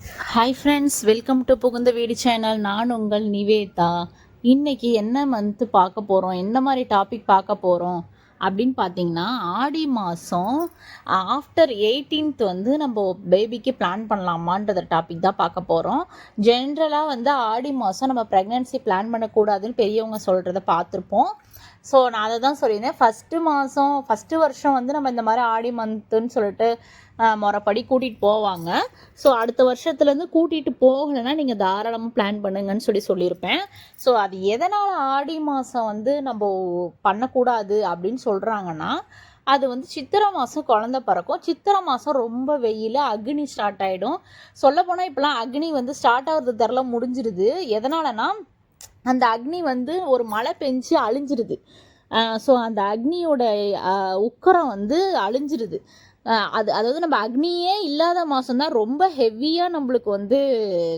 Hi friends welcome to புகுந்த வீடு channel நான் உங்கள் நிவேதா. இன்னைக்கு என்ன மந்த்து பார்க்க போகிறோம் எந்த மாதிரி டாபிக் பார்க்க போகிறோம் அப்படின்னு பார்த்தீங்கன்னா ஆடி மாதம் ஆஃப்டர் எயிட்டீன்த் வந்து நம்ம பேபிக்கு பிளான் பண்ணலாமான்றத டாபிக் தான் பார்க்க போகிறோம் ஜென்ரலாக வந்து ஆடி மாதம் நம்ம ப்ரெக்னென்சி பிளான் பண்ணக்கூடாதுன்னு பெரியவங்க சொல்கிறத பார்த்துருப்போம். ஸோ நான் அதை தான் சொல்லியிருந்தேன். ஃபஸ்ட்டு மாதம் ஃபஸ்ட்டு வருஷம் வந்து நம்ம இந்த மாதிரி ஆடி மந்த்துன்னு சொல்லிட்டு முறைப்படி கூட்டிகிட்டு போவாங்க. ஸோ அடுத்த வருஷத்துலேருந்து கூட்டிகிட்டு போகலைன்னா நீங்கள் தாராளமாக பிளான் பண்ணுங்கன்னு சொல்லி சொல்லியிருப்பேன். ஸோ அது எதனால் ஆடி மாதம் வந்து நம்ம பண்ணக்கூடாது அப்படின்னு சொல்கிறாங்கன்னா அது வந்து சித்திரை மாதம் குழந்த பிறக்கும். சித்திரை மாதம் ரொம்ப வெயில் அக்னி ஸ்டார்ட் ஆகிடும் சொல்லப்போனால் இப்போலாம் அக்னி வந்து ஸ்டார்ட் ஆகிறது தரல முடிஞ்சிருது. எதனாலனா அந்த அக்னி வந்து ஒரு மழை பெஞ்சு அழிஞ்சிருது. ஸோ அந்த அக்னியோட உக்கரம் வந்து அழிஞ்சிருது. அது அதாவது நம்ம அக்னியே இல்லாத மாதம்தான் ரொம்ப ஹெவியாக நம்மளுக்கு வந்து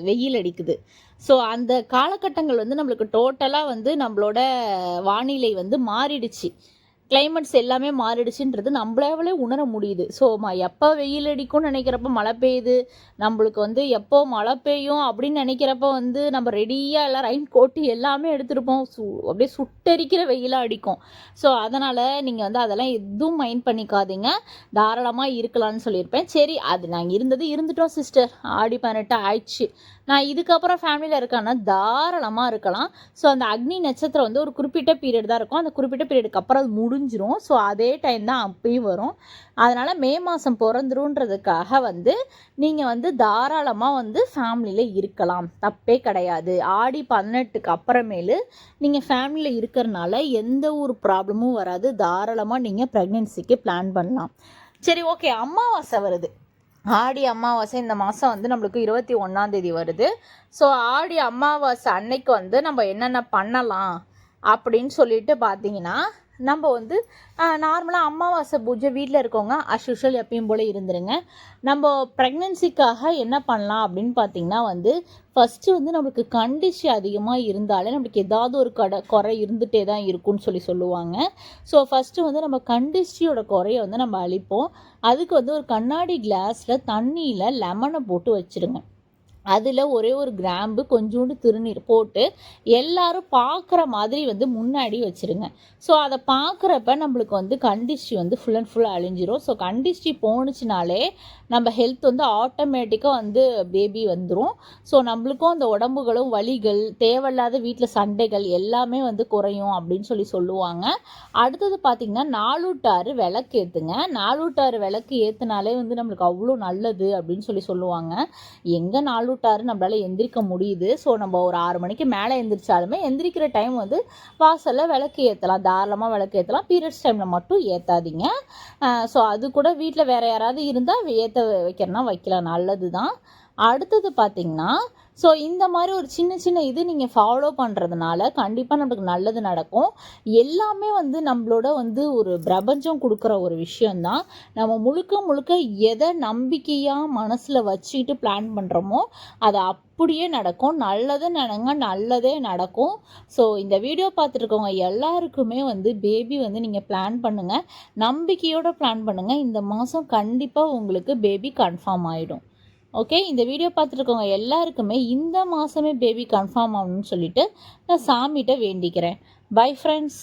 வெயில் அடிக்குது. ஸோ அந்த காலகட்டங்கள் வந்து நம்மளுக்கு டோட்டலாக வந்து நம்மளோட வானிலை வந்து மாறிடுச்சு. கிளைமேட்ஸ் எல்லாமே மாறிடுச்சுன்றது நம்மளாவே உணர முடியுது. ஸோ எப்போ வெயில் அடிக்கும்னு நினைக்கிறப்ப மழை பெய்யுது. நம்மளுக்கு வந்து எப்போ மழை பெய்யும் அப்படின்னு நினைக்கிறப்ப வந்து நம்ம ரெடியாக எல்லாம் ரெயின் கோட்டு எல்லாமே எடுத்துருப்போம். சு அப்படியே சுட்டரிக்கிற வெயிலாக அடிக்கும். ஸோ அதனால் நீங்கள் வந்து அதெல்லாம் எதுவும் மைண்ட் பண்ணிக்காதீங்க. தாராளமாக இருக்கலாம்னு சொல்லியிருப்பேன். சரி அது நாங்கள் இருந்தது இருந்துட்டோம் சிஸ்டர் ஆடி பதினெட்டு ஆயிடுச்சு. நான் இதுக்கப்புறம் ஃபேமிலியில் இருக்கேன்னா தாராளமாக இருக்கலாம். ஸோ அந்த அக்னி நட்சத்திரம் வந்து ஒரு குறிப்பிட்ட பீரியட் தான் இருக்கும். அந்த குறிப்பிட்ட பீரியடுக்கு அப்புறம் அது முடிஞ்சிரும். ஸோ அதே டைம் தான் அப்பயும் வரும். அதனால் மே மாதம் பிறந்துருன்றதுக்காக வந்து நீங்கள் வந்து தாராளமாக வந்து ஃபேமிலியில் இருக்கலாம். தப்பே கிடையாது. ஆடி பதினெட்டுக்கு அப்புறமேலு நீங்கள் ஃபேமிலியில் இருக்கிறனால எந்த ஒரு ப்ராப்ளமும் வராது. தாராளமாக நீங்கள் ப்ரெக்னென்சிக்கு பிளான் பண்ணலாம். சரி ஓகே அமாவாசை வருது. ஆடி அமாவாசை இந்த மாதம் வந்து நம்மளுக்கு இருபத்தி ஒன்றாந்தேதி வருது. ஸோ ஆடி அமாவாசை அன்னைக்கு வந்து நம்ம என்னென்ன பண்ணலாம் அப்படின்னு சொல்லிட்டு பார்த்தீங்கன்னா நம்ம வந்து நார்மலாக அமாவாசை பூஜை வீட்டில் இருக்கவங்க அஸ்யூஷுவல் எப்பயும் போல் இருந்துருங்க. நம்ம ப்ரெக்னென்சிக்காக என்ன பண்ணலாம் அப்படின்னு பார்த்தீங்கன்னா வந்து ஃபஸ்ட்டு வந்து நம்மளுக்கு கண்டிஷன் அதிகமாக இருந்தாலே நம்மளுக்கு ஏதாவது ஒரு கடை குறை இருந்துகிட்டே தான் இருக்கும்னு சொல்லி சொல்லுவாங்க. ஸோ ஃபஸ்ட்டு வந்து நம்ம கண்டிஷியோட குறையை வந்து நம்ம அழிப்போம். அதுக்கு வந்து ஒரு கண்ணாடி கிளாஸில் தண்ணியில் லெமனை போட்டு வச்சுருங்க. அதில் ஒரே ஒரு கிராம்பு கொஞ்சோண்டு திருநீர் போட்டு எல்லாரும் பார்க்குற மாதிரி வந்து முன்னாடி வச்சுருங்க. ஸோ அதை பார்க்குறப்ப நம்மளுக்கு வந்து கண்டிஷ்டி வந்து ஃபுல் அண்ட் ஃபுல் அழிஞ்சிரும். ஸோ கண்டிஷ்டி போணுச்சுனாலே நம்ம ஹெல்த் வந்து ஆட்டோமேட்டிக்காக வந்து பேபி வந்துடும் ஸோ நம்மளுக்கும் அந்த உடம்புகளும் வலிகள் தேவையில்லாத வீட்டில் சண்டைகள் எல்லாமே வந்து குறையும் அப்படின்னு சொல்லி சொல்லுவாங்க. அடுத்தது பார்த்திங்கன்னா நாலூட்டாறு விளக்கு ஏற்றுங்க நாலூட்டாறு விளக்கு ஏற்றுனாலே வந்து நம்மளுக்கு அவ்வளோ நல்லது அப்படின்னு சொல்லி சொல்லுவாங்க. எங்கே ஆறு நம்மளால எந்திரிக்க முடியுது. ஸோ நம்ம ஒரு ஆறு மணிக்கு மேலே எந்திரிச்சாலுமே எந்திரிக்கிற டைம் வந்து வாசலில் விளக்கு ஏற்றலாம் தாராளமாக விளக்கு ஏற்றலாம் பீரியட்ஸ் டைமில் மட்டும் ஏற்றாதீங்க ஸோ அது கூட வீட்டில் வேறு யாராவது இருந்தால் ஏற்ற வைக்கிறனா வைக்கலாம். நல்லது தான் அடுத்தது பார்த்திங்கன்னா ஸோ இந்த மாதிரி ஒரு சின்ன சின்ன இது நீங்கள் ஃபாலோ பண்ணுறதுனால கண்டிப்பாக நம்மளுக்கு நல்லது நடக்கும். எல்லாமே வந்து நம்மளோட வந்து ஒரு பிரபஞ்சம் கொடுக்குற ஒரு விஷயந்தான் நம்ம முழுக்க முழுக்க எதை நம்பிக்கையாக மனசில் வச்சுக்கிட்டு பிளான் பண்ணுறோமோ அது அப்படியே நடக்கும். நல்லது நினைங்க நல்லதே நடக்கும். ஸோ இந்த வீடியோ பார்த்துருக்கவங்க எல்லாருக்குமே வந்து பேபி வந்து நீங்கள் பிளான் பண்ணுங்கள் நம்பிக்கையோடு பிளான் பண்ணுங்கள் இந்த மாதம் கண்டிப்பாக உங்களுக்கு பேபி கன்ஃபார்ம் ஆகிடும் ஓகே இந்த வீடியோ பார்த்துருக்கவங்க எல்லாருக்குமே இந்த மாதமே பேபி கன்ஃபார்ம் ஆகணும்னு சொல்லிட்டு நான் சாமிகிட்ட வேண்டிக்கிறேன். Bye friends